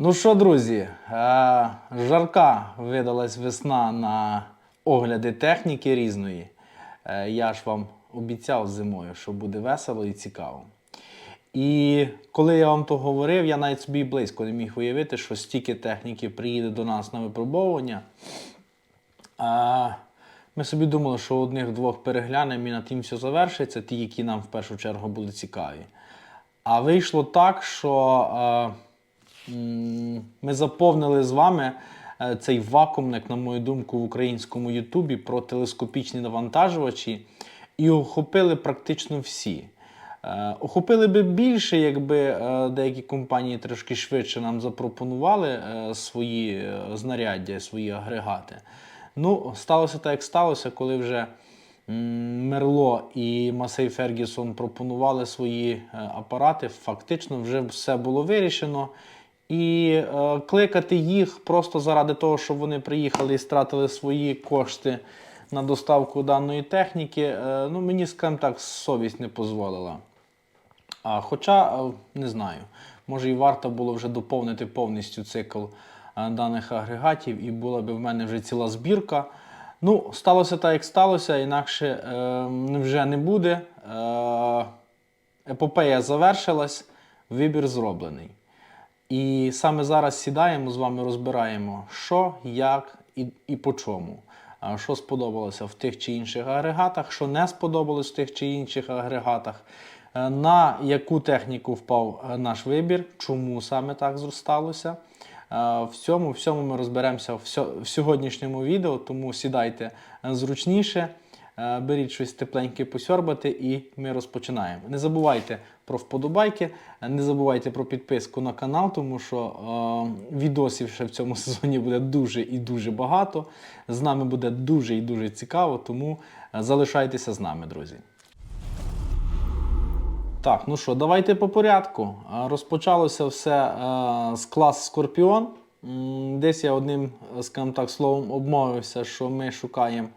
Ну що, друзі, е, жарка видалась весна на огляди техніки різної. Е, Я ж вам обіцяв зимою, що буде весело і цікаво. І коли я вам то говорив, я навіть собі близько не міг уявити, що стільки техніки приїде до нас на випробовування. Ми собі думали, що одних-двох переглянемо і на тим все завершиться, ті, які нам в першу чергу були цікаві. А вийшло так, що е, ми заповнили з вами е, цей вакуумник, на мою думку, в українському Ютубі про телескопічні навантажувачі і охопили практично всі. Е, Охопили би більше, якби е, деякі компанії трошки швидше нам запропонували свої знаряддя, свої агрегати. Ну, сталося так, як сталося, коли вже Мерло і Масей Фергюсон пропонували свої апарати. Фактично вже все було вирішено. І е, кликати їх просто заради того, щоб вони приїхали і стратили свої кошти на доставку даної техніки, е, ну мені, скажімо так, совість не дозволила. А, хоча, е, не знаю, може і варто було вже доповнити повністю цикл е, даних агрегатів, і була б в мене вже ціла збірка. Ну, сталося так, як сталося, інакше е, вже не буде. Е, епопея завершилась, вибір зроблений. І саме зараз сідаємо з вами, розбираємо, що, як і, і по чому. Що сподобалося в тих чи інших агрегатах, що не сподобалось в тих чи інших агрегатах, е, на яку техніку впав е, наш вибір, чому саме так сталося. Е, В цьому, в цьому ми розберемося в сьогоднішньому відео, тому сідайте зручніше. Беріть щось тепленьке посьорбати і ми розпочинаємо. Не забувайте про вподобайки, е, не забувайте про підписку на канал, тому що е, відосів ще в цьому сезоні буде дуже і дуже багато. З нами буде дуже і дуже цікаво, тому е, залишайтеся з нами, друзі. Так, ну що, давайте по порядку. Розпочалося все е, з клас Скорпіон. Десь я одним, е, скажімо так, словом обмовився, що ми шукаємо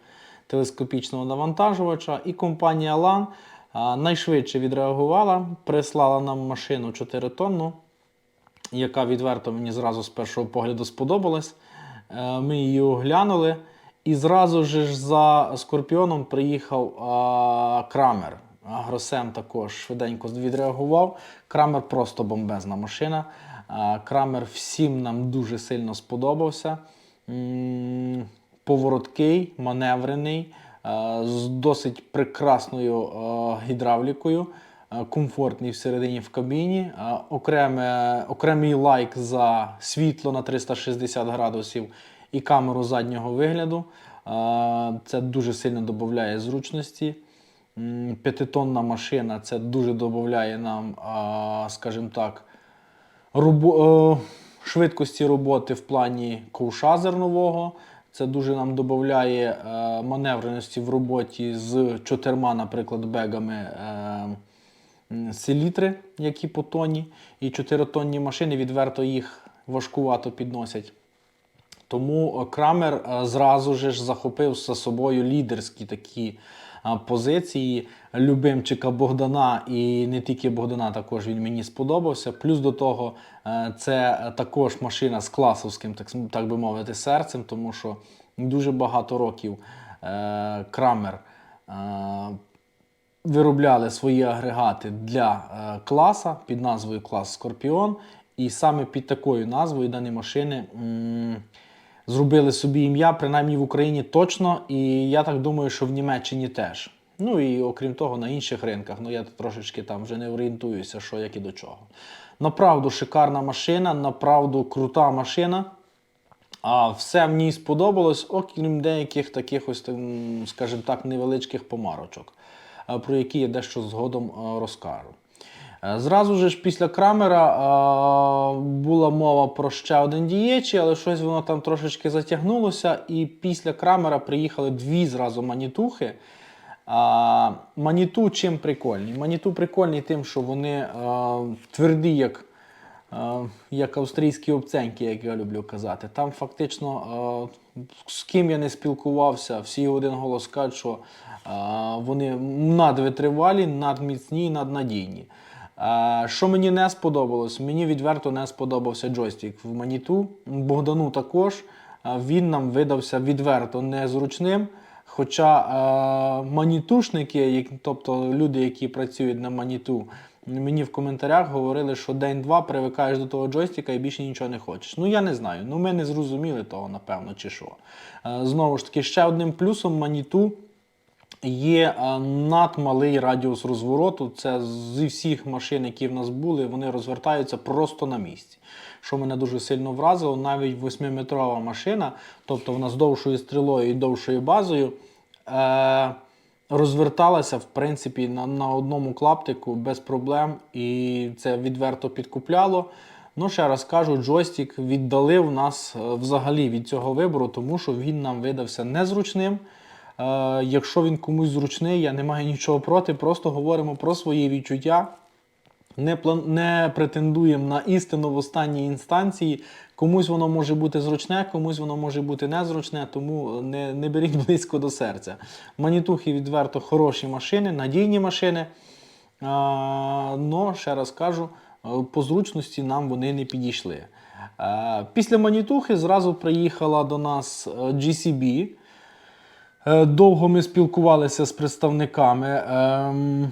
телескопічного навантажувача, і компанія LAN найшвидше відреагувала, прислала нам машину 4 тонну, яка відверто мені зразу з першого погляду сподобалась. Е, Ми її оглянули. І зразу ж за Скорпіоном приїхав а, Крамер. Агросем також швиденько відреагував. Крамер просто бомбезна машина. А, Крамер всім нам дуже сильно сподобався. М, Повороткий, маневрений, з досить прекрасною е, гідравлікою, е, комфортний всередині в кабіні. Е, Окреме, окремий лайк за світло на 360 градусів і камеру заднього вигляду. Е, Це дуже сильно додає зручності. П'ятитонна машина це дуже додає нам, скажімо так, е, швидкості роботи в плані ковша зернового. Це дуже нам додає е, маневреності в роботі з чотирма, наприклад, бегами е, селітри, які по тоні, і чотиритонні машини відверто їх важкувато підносять. Тому е, Крамер зразу ж захопив за собою лідерські такі позиції любимчика Богдана, і не тільки Богдана, також він мені сподобався. Плюс до того, е, це також машина з класовським, так, так би мовити, серцем, тому що дуже багато років е, Крамер е, виробляли свої агрегати для е, класа під назвою клас Скорпіон. І саме під такою назвою дані машини м, зробили собі ім'я, принаймні в Україні точно, і я так думаю, що в Німеччині теж. Ну і окрім того, на інших ринках. Ну я трошечки там вже не орієнтуюся, що як і до чого. Направду шикарна машина, направду крута машина. А все ній сподобалось, окрім деяких таких ось, скажімо так, невеличких помарочок, е, про які я дещо згодом е, розкажу. Е, Зразу ж після Крамера е, була мова про ще один дієчі, але щось воно там трошечки затягнулося. І після Крамера приїхали дві зразу манітухи. А, маніту чим прикольні? Маніту прикольні тим, що вони е, тверді, як, е, як австрійські обценьки, як я люблю казати. Там фактично, е, з ким я не спілкувався, всі один голос кажуть, що е, вони надвитривалі, надміцні, і наднадійні. Що мені не сподобалось? Мені відверто не сподобався джойстик в Маніту. Богдану також. Він нам видався відверто незручним. Хоча манітушники, тобто люди, які працюють на маніту, мені в коментарях говорили, що день-два привикаєш до того джойстика і більше нічого не хочеш. Ну я не знаю. Ну ми не зрозуміли того, напевно, чи що. Знову ж таки, ще одним плюсом маніту є е, надмалий радіус розвороту. Це зі всіх машин, які в нас були, вони розвертаються просто на місці. Що мене дуже сильно вразило, навіть 8-метрова машина, тобто вона з довшою стрілою і довшою базою, е- розверталася в принципі на, на одному клаптику без проблем, і це відверто підкупляло. Ну, ще раз кажу, джойстик віддалив нас е, взагалі від цього вибору, тому що він нам видався незручним. Е, якщо він комусь зручний, я не маю нічого проти, просто говоримо про свої відчуття. Не, план... не претендуємо на істину в останній інстанції. Комусь воно може бути зручне, комусь воно може бути незручне, тому не, не беріть близько до серця. Манітухи відверто хороші машини, надійні машини. Но, ще раз кажу, е, по зручності нам вони не підійшли. Е, Після манітухи зразу приїхала до нас е, GCB. Е, Довго ми спілкувалися з представниками ем,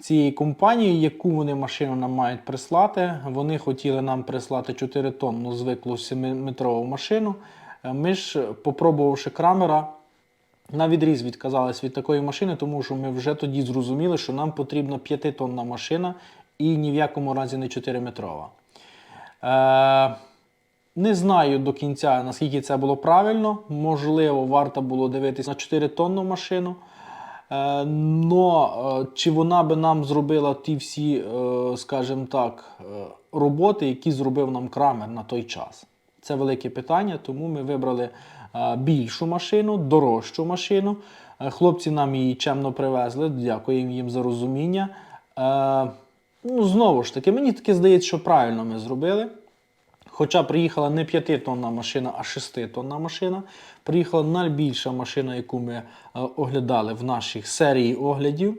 цієї компанії, яку вони машину нам мають прислати. Вони хотіли нам прислати 4 тонну звиклу 7-метрову машину. Е, Ми ж, попробувавши крамера, на відріз відказались від такої машини, тому що ми вже тоді зрозуміли, що нам потрібна 5-тонна машина і ні в якому разі не 4-метрова. Не знаю до кінця, наскільки це було правильно. Можливо, варто було дивитися на 4 тонну машину. Е, но е, чи вона би нам зробила ті всі, е, скажімо так, е, роботи, які зробив нам крамер на той час? Це велике питання, тому ми вибрали більшу машину, дорожчу машину. Хлопці нам її чемно привезли. Дякуємо їм за розуміння. Ну, знову ж таки, мені таки здається, що правильно ми зробили. Хоча приїхала не 5-тонна машина, а 6-тонна машина. Приїхала найбільша машина, яку ми е, оглядали в нашій серії оглядів. Е,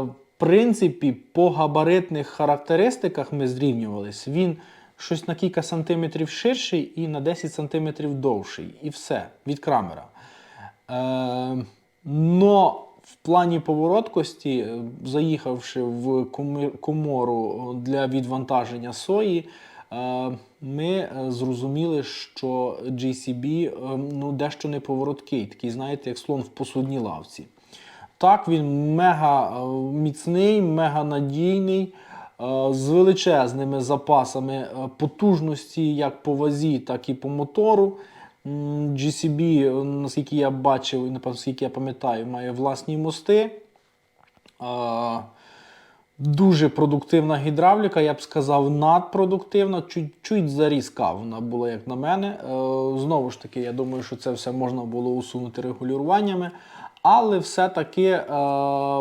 в принципі, по габаритних характеристиках ми зрівнювалися. Він щось на кілька сантиметрів ширший і на 10 сантиметрів довший. І все від крамера. Е, но в плані повороткості, заїхавши в комору для відвантаження сої, ми е, зрозуміли, що GCB е, ну, дещо неповороткий, такий, знаєте, як слон в посудній лавці. Так, він мега е, міцний, мега надійний, з величезними запасами потужності як по вазі, так і по мотору. GCB, наскільки я бачив і наскільки я пам'ятаю, має власні мости. Дуже продуктивна гідравліка, я б сказав, надпродуктивна, чуть-чуть зарізка вона була, як на мене. Е, Знову ж таки, я думаю, що це все можна було усунути регулюваннями. Але все-таки е,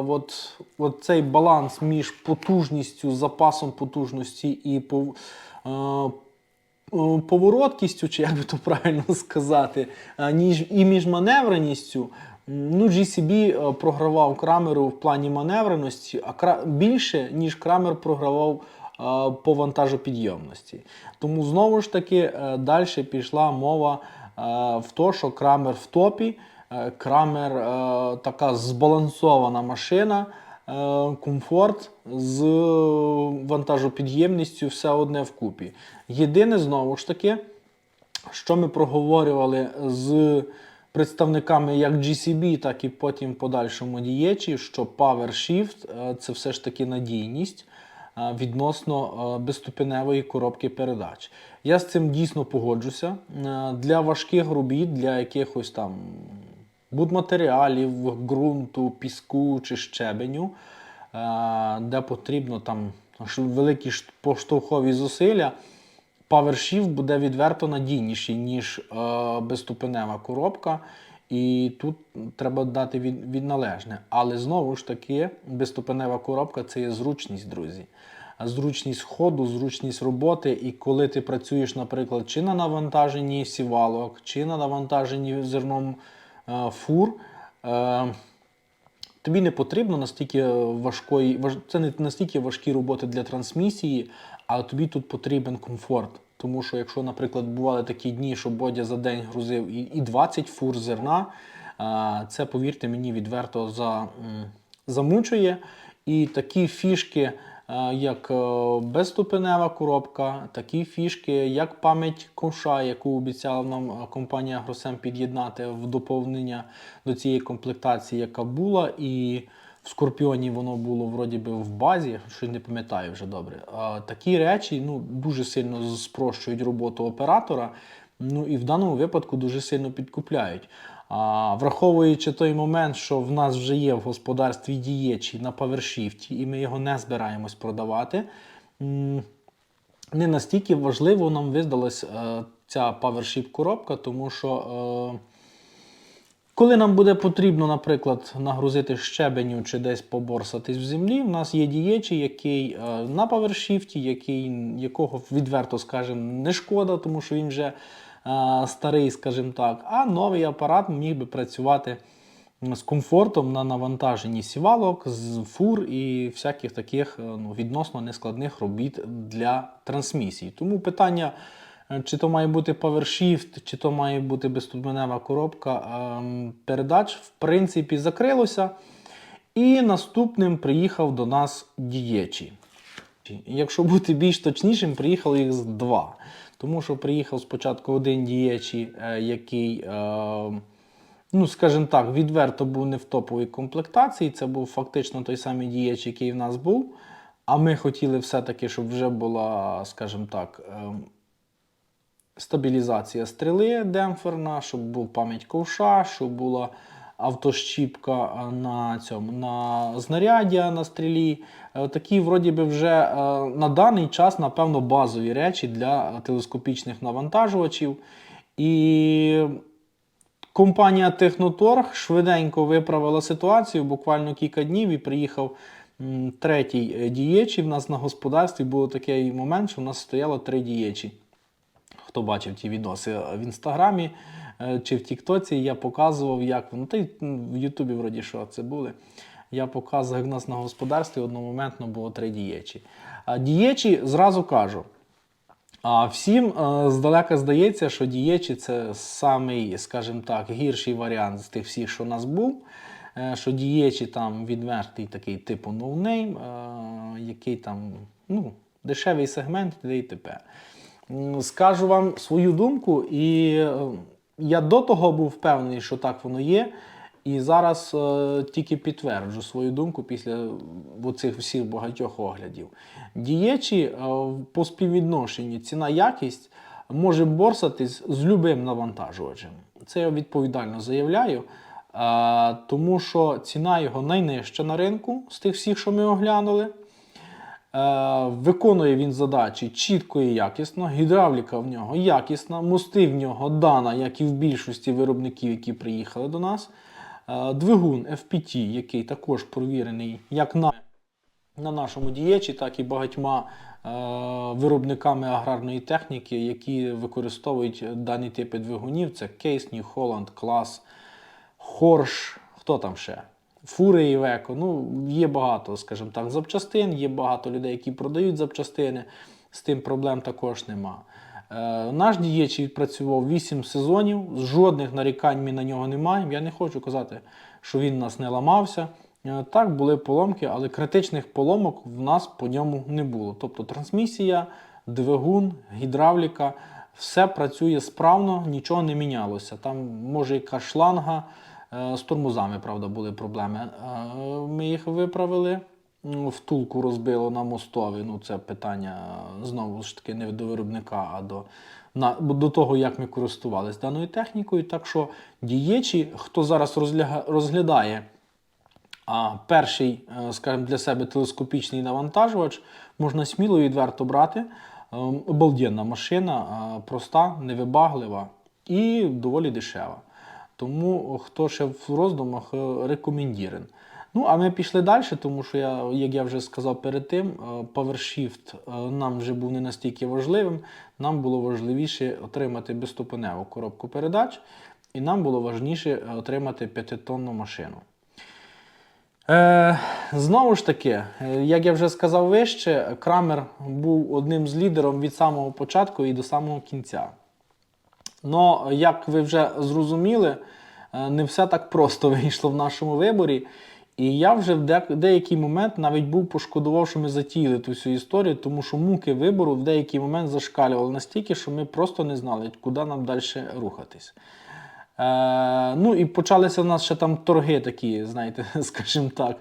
от, от цей баланс між потужністю, запасом потужності і пов- е, повороткістю, чи як би то правильно сказати, е, ніж, і між маневреністю. Ну, GCB е, програвав Крамеру в плані маневреності, а більше, ніж Крамер програвав е, по вантажопідйомності. Тому знову ж таки далі пішла мова е, в те, що Крамер в топі, е, Крамер е, така збалансована машина, е, комфорт з вантажопідємністю все одне вкупі. Єдине, знову ж таки, що ми проговорювали з представниками як GCB, так і потім подальшому дієчі, що PowerShift е, це все ж таки надійність е, відносно е, безступеневої коробки передач. Я з цим дійсно погоджуся. Для важких робіт, для якихось там будматеріалів, ґрунту, піску чи щебеню, де потрібно там великі поштовхові зусилля. PowerShift буде відверто надійніший, ніж е, безступенева коробка. І тут треба дати від, від належне. Але знову ж таки, безступенева коробка це є зручність, друзі. Зручність ходу, зручність роботи. І коли ти працюєш, наприклад, чи на навантаженні сівалок, чи на навантаженні зерном е, фур, е, тобі не потрібно настільки важкої, це не настільки важкі роботи для трансмісії, а тобі тут потрібен комфорт. Тому що якщо, наприклад, бували такі дні, що Бодя за день грузив і, і 20 фур зерна, це, повірте мені, відверто за, замучує. І такі фішки, е, як е, безступенева коробка, такі фішки, як пам'ять ковша, яку обіцяла нам е, компанія Гросем під'єднати в доповнення до цієї комплектації, яка була. І в Скорпіоні воно було вроді би в базі, що не пам'ятаю вже добре. А такі речі ну, дуже сильно спрощують роботу оператора. Ну і в даному випадку дуже сильно підкупляють. А, враховуючи той момент, що в нас вже є в господарстві дієчі на PowerShift, і ми його не збираємось продавати. Не настільки важливо нам видалась е, ця PowerShift коробка, тому що. Коли нам буде потрібно, наприклад, нагрузити щебеню чи десь поборсатись в землі, в нас є дієчі, який е, на PowerShift, який, якого відверто скажемо, не шкода, тому що він вже е, старий, скажімо так, а новий апарат міг би працювати з комфортом на навантаженні сівалок, з фур і всяких таких е, ну, відносно нескладних робіт для трансмісії. Тому питання. Е, Чи то має бути PowerShift, чи то має бути безступенева коробка ем, передач, в принципі, закрилося. І наступним приїхав до нас дієчі. Якщо бути більш точнішим, приїхало їх з два. Тому що приїхав спочатку один дієчі, е, який, е, ну, скажімо так, відверто був не в топовій комплектації. Це був фактично той самий дієч, який в нас був. А ми хотіли все-таки, щоб вже була, скажімо так, ем, стабілізація стріли демпферна, щоб був пам'ять ковша, щоб була автощіпка е, на цьому на знаряддя на стрілі. Е, Такі, вроді би, вже е, на даний час, напевно, базові речі для телескопічних навантажувачів. І компанія Техноторг швиденько виправила ситуацію, буквально кілька днів і приїхав. Третій е, дієчі в нас на господарстві був такий момент, що в нас стояло три дієчі хто бачив ті відоси в інстаграмі е, чи в Тіктоці, я показував, як ну, та й в Ютубі вроді що це були. Я показував, як в нас на господарстві одномоментно було три дієчі. А дієчі зразу кажу. А всім е, здалека здається, що дієчі це самий, скажімо так, гірший варіант з тих всіх, що у нас був. Е, що дієчі там відвертий такий типу ноунейм, е, який там ну, дешевий сегмент, де і т.п. Скажу вам свою думку, і е, я до того був впевнений, що так воно є. І зараз е, тільки підтверджу свою думку після цих всіх багатьох оглядів. Дієчі е, по співвідношенні ціна-якість може борсатись з любим навантажувачем. Це я відповідально заявляю. Е, тому що ціна його найнижча на ринку з тих всіх, що ми оглянули. Е, виконує він задачі чітко і якісно, гідравліка в нього якісна, мости в нього дана, як і в більшості виробників, які приїхали до нас. Е, двигун FPT, який також провірений як на, на нашому дієчі, так і багатьма е, виробниками аграрної техніки, які використовують дані типи двигунів. Це Case, New Holland, Class, Хорш, хто там ще? Фури і Веко. Ну, є багато, скажімо так, запчастин, є багато людей, які продають запчастини. З тим проблем також нема. Е, наш дієч відпрацював 8 сезонів, жодних нарікань ми на нього не маємо. Я не хочу казати, що він нас не ламався. Е, так, були поломки, але критичних поломок в нас по ньому не було. Тобто трансмісія, двигун, гідравліка, все працює справно, нічого не мінялося. Там може якась шланга. Е, З тормозами, правда, були проблеми. Е, Ми їх виправили. Втулку розбило на мостові. Ну, це питання е, знову ж таки не до виробника, а до, на, до того, як ми користувалися даною технікою. Так що дієчі, хто зараз розгляга, розглядає а, перший, скажімо, для себе телескопічний навантажувач, можна сміло і відверто брати. Е, Обалденна машина, проста, невибаглива і доволі дешева. Тому хто ще в роздумах, е, рекомендірен. Ну, а ми пішли далі, тому що я, як я вже сказав перед тим, е, PowerShift е, нам вже був не настільки важливим. Нам було важливіше отримати безступеневу коробку передач, і нам було важніше отримати п'ятитонну машину. Е, знову ж таки, е, як я вже сказав вище, Крамер був одним з лідером від самого початку і до самого кінця. Но, як ви вже зрозуміли, е, не все так просто вийшло в нашому виборі. І я вже в деякий момент навіть був пошкодував, що ми затіяли ту всю історію, тому що муки вибору в деякий момент зашкалювали настільки, що ми просто не знали, куди нам далі рухатись. Е, ну і почалися в нас ще там торги такі, знаєте, скажімо так,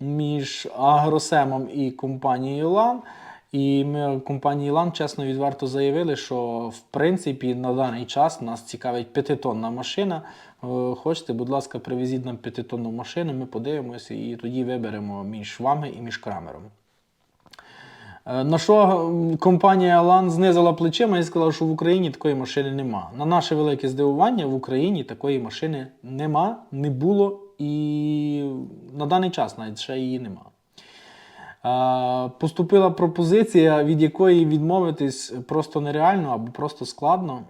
між Агросемом і компанією Лан. І ми компанії Лан чесно відверто заявили, що в принципі на даний час нас цікавить п'ятитонна машина. Е, Хочете, будь ласка, привезіть нам п'ятитонну машину, ми подивимося і тоді виберемо між вами і між Крамером. Е, На що компанія Лан знизила плечима і сказала, що в Україні такої машини нема. На наше велике здивування, в Україні такої машини нема, не було і на даний час навіть ще її нема. Поступила пропозиція, від якої відмовитись просто нереально або просто складно.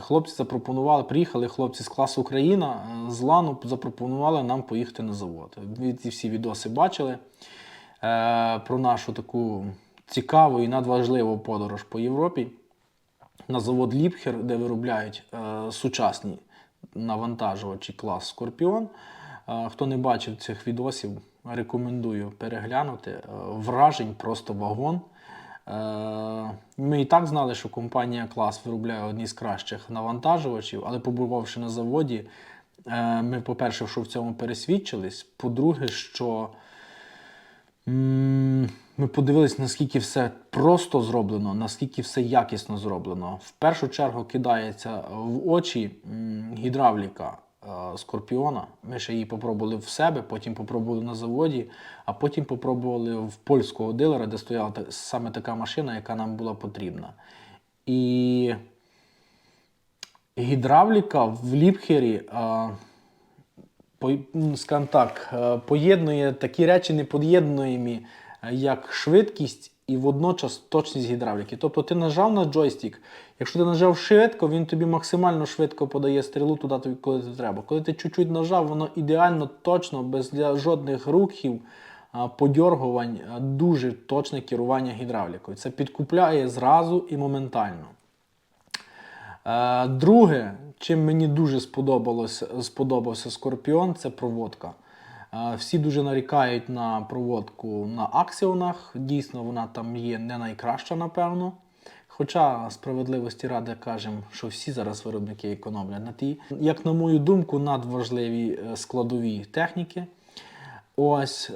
Хлопці запропонували, приїхали хлопці з класу Україна е, з Лану, запропонували нам поїхати на завод. Ці всі відоси бачили е, про нашу таку цікаву і надважливу подорож по Європі на завод Ліпхер, де виробляють е, сучасні навантажувачі клас Скорпіон. Хто не бачив цих відосів, рекомендую переглянути. Е, вражень просто вагон. Е, Ми і так знали, що компанія клас виробляє одні з кращих навантажувачів, але побувавши на заводі, е, ми, по-перше, що в цьому пересвідчились. По-друге, що Ми подивились, наскільки все просто зроблено, наскільки все якісно зроблено. В першу чергу кидається в очі гідравліка скорпіона. Ми ще її попробували в себе, потім попробували на заводі, а потім попробували в польського дилера, де стояла саме така машина, яка нам була потрібна. І гідравліка в Ліпхері. е, скажімо так, е, поєднує такі речі непод'єднуємі, е, як швидкість і водночас точність гідравліки. Тобто ти нажав на джойстик, якщо ти нажав швидко, він тобі максимально швидко подає стрілу туди, коли ти треба. Коли ти чуть-чуть нажав, воно ідеально точно, без жодних рухів, подьоргувань, дуже точне керування гідравлікою. Це підкупляє зразу і моментально. Друге, чим мені дуже сподобалось, сподобався Скорпіон, це проводка. Е, Всі дуже нарікають на проводку на аксіонах. Дійсно, вона там є не найкраща, напевно. Хоча справедливості ради кажемо, що всі зараз виробники економлять на тій, як на мою думку, надважливі е, складові техніки. Ось е,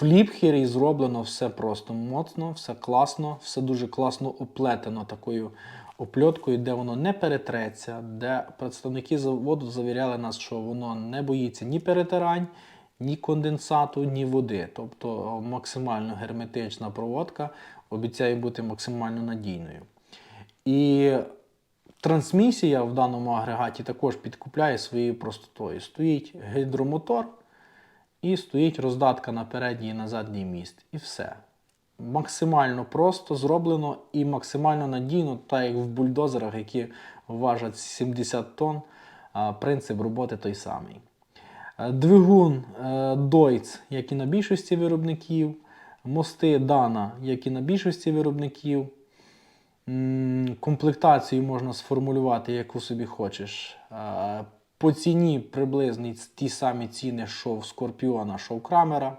в Ліпхері зроблено все просто моцно, все класно, все дуже класно оплетено такою опльоткою, де воно не перетреться, де представники заводу завіряли нас, що воно не боїться ні перетирань, ні конденсату, ні води. Тобто е, максимально герметична проводка обіцяє бути максимально надійною. І трансмісія в даному агрегаті також підкупляє своєю простотою. Стоїть гідромотор. І стоїть роздатка на передній і на задній міст. І все. Максимально просто зроблено і максимально надійно, так як в бульдозерах, які важать 70 тонн, принцип роботи той самий. Е, Двигун е, Deutz, як і на більшості виробників, мости Dana, як і на більшості виробників. Комплектацію можна сформулювати, яку собі хочеш. Е, По ціні приблизно ті самі ціни, що в Скорпіона, що в Крамера.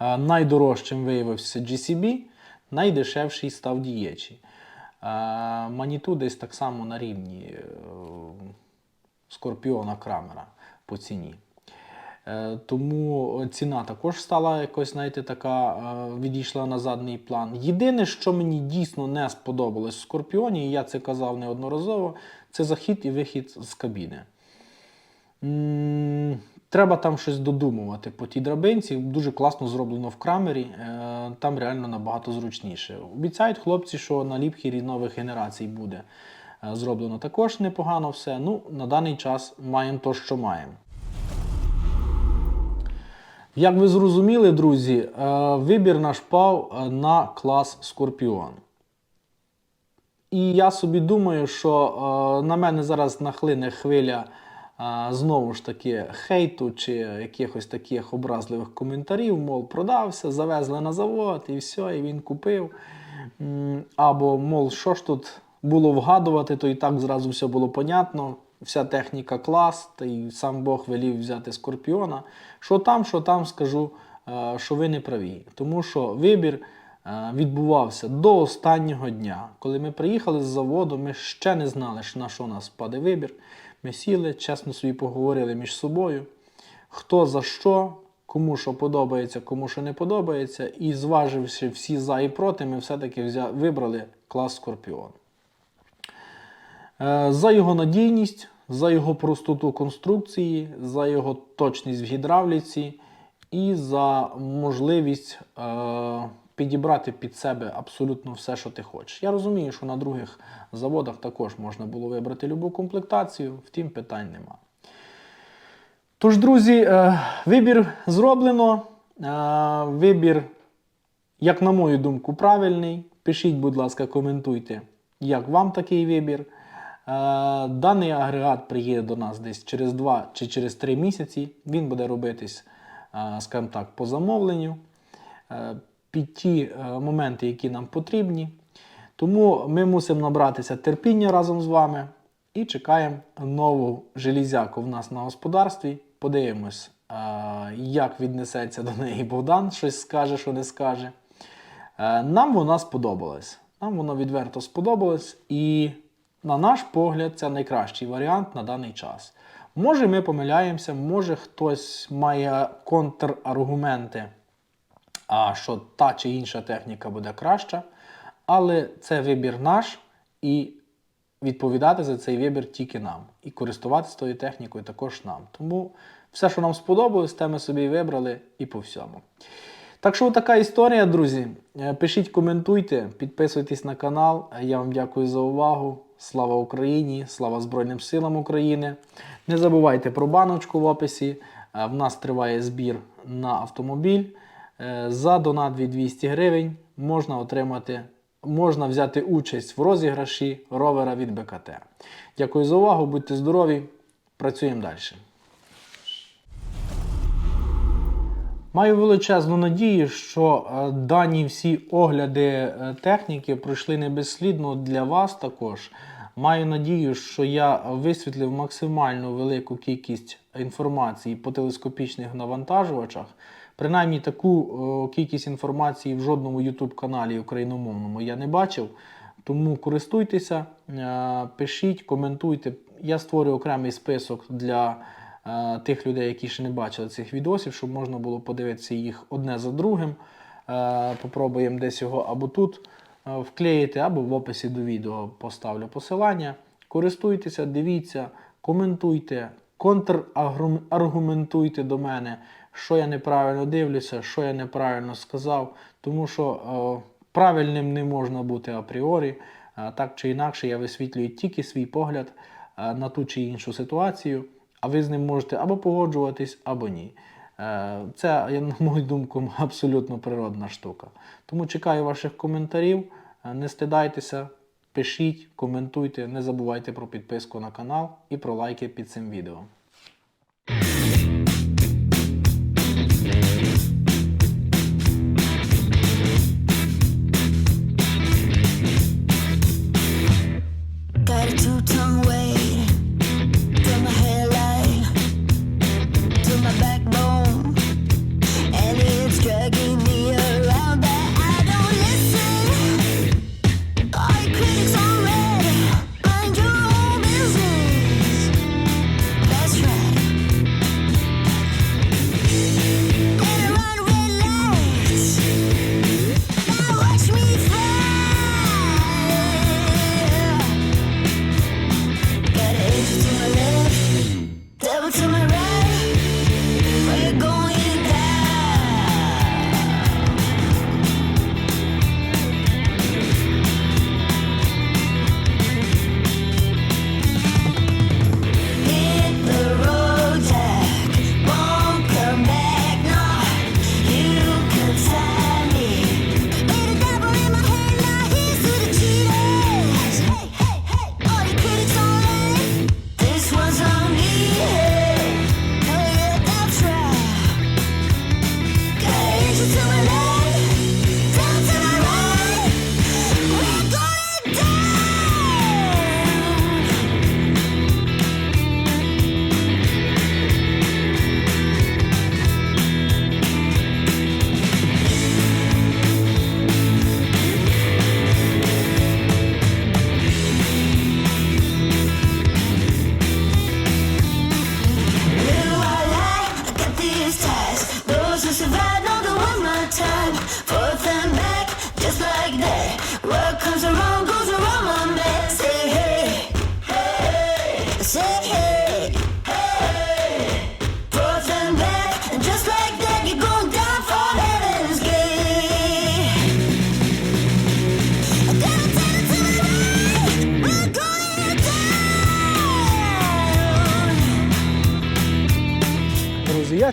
Найдорожчим виявився GCB, найдешевший став Дієчі. Маніту десь так само на рівні Скорпіона Крамера по ціні. Е, Тому ціна також стала якось, знаєте, така е, відійшла на задній план. Єдине, що мені дійсно не сподобалось в Скорпіоні, і я це казав неодноразово, це захід і вихід з кабіни. Треба там щось додумувати по тій драбинці. Дуже класно зроблено в крамері. е, Там реально набагато зручніше. Обіцяють хлопці, що на ліпхері нових генерацій буде е, зроблено також непогано все. Ну, на даний час маємо то, що маємо. Як ви зрозуміли, друзі, е, вибір наш пав е, на клас Скорпіон. І я собі думаю, що е, на мене зараз нахлине хвиля знову ж таки хейту чи якихось таких образливих коментарів, мов продався, завезли на завод і все, і він купив. Або, мов, що ж тут було вгадувати, то і так зразу все було понятно. Вся техніка клас, та й сам Бог велів взяти скорпіона. Що там, що там, скажу, е, що ви не праві. Тому що вибір е, відбувався до останнього дня. Коли ми приїхали з заводу, ми ще не знали, на що нас паде вибір. Ми сіли, чесно собі поговорили між собою, хто за що, кому що подобається, кому що не подобається. І зваживши всі за і проти, ми все-таки вибрали клас Скорпіон. Е, За його надійність, за його простоту конструкції, за його точність в гідравліці і за можливість е, підібрати під себе абсолютно все, що ти хочеш. Я розумію, що на других заводах також можна було вибрати любу комплектацію, втім питань нема. Тож, друзі, е, вибір зроблено. Вибір, як на мою думку, правильний. Пишіть, будь ласка, коментуйте, як вам такий вибір. Е, Даний агрегат приїде до нас десь через 2 чи через 3 місяці. Він буде робитись, е, скажімо так, по замовленню е, під ті моменти, які нам потрібні. Тому ми мусимо набратися терпіння разом з вами і чекаємо нову железяку в нас на господарстві. Подивимось, як віднесеться до неї Богдан, щось скаже, що не скаже. Нам вона сподобалась. Нам вона відверто сподобалась, і, на наш погляд, це найкращий варіант на даний час. Може, ми помиляємося, може хтось має контраргументи, а що та чи інша техніка буде краща. Але це вибір наш, і відповідати за цей вибір тільки нам. І користуватися тою технікою також нам. Тому все, що нам сподобалось, те ми собі вибрали і по всьому. Так що така історія, друзі. Е, Пишіть, коментуйте, підписуйтесь на канал. Я вам дякую за увагу. Слава Україні! Слава Збройним силам України! Не забувайте про баночку в описі. Е, В нас триває збір на автомобіль. Е, За донат від 200 гривень можна отримати, можна взяти участь в розіграші ровера від БКТ. Дякую за увагу, будьте здорові, працюємо далі. Маю величезну надію, що е, дані всі огляди е, техніки пройшли не безслідно для вас також. Маю надію, що я висвітлив максимально велику кількість інформації по телескопічних навантажувачах. Принаймні таку е, кількість інформації в жодному YouTube каналі україномовному я не бачив. Тому користуйтеся, пишіть, коментуйте. Я створю окремий список для тих людей, які ще не бачили цих відосів, щоб можна було подивитися їх одне за другим. Е, Попробуємо десь його або тут е, вклеїти, або в описі до відео поставлю посилання. Користуйтеся, дивіться, коментуйте, контраргументуйте до мене, що я неправильно дивлюся, що я неправильно сказав, тому що е, правильним не можна бути апріорі. Е, Так чи інакше, я висвітлюю тільки свій погляд е, на ту чи іншу ситуацію, а ви з ним можете або погоджуватись, або ні. Е, Це, на мою думку, абсолютно природна штука. Тому чекаю ваших коментарів. Е, Не стидайтеся, пишіть, коментуйте, не забувайте про підписку на канал і про лайки під цим відео.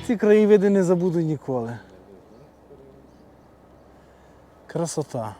Ці краєвиди не забуду ніколи. Красота.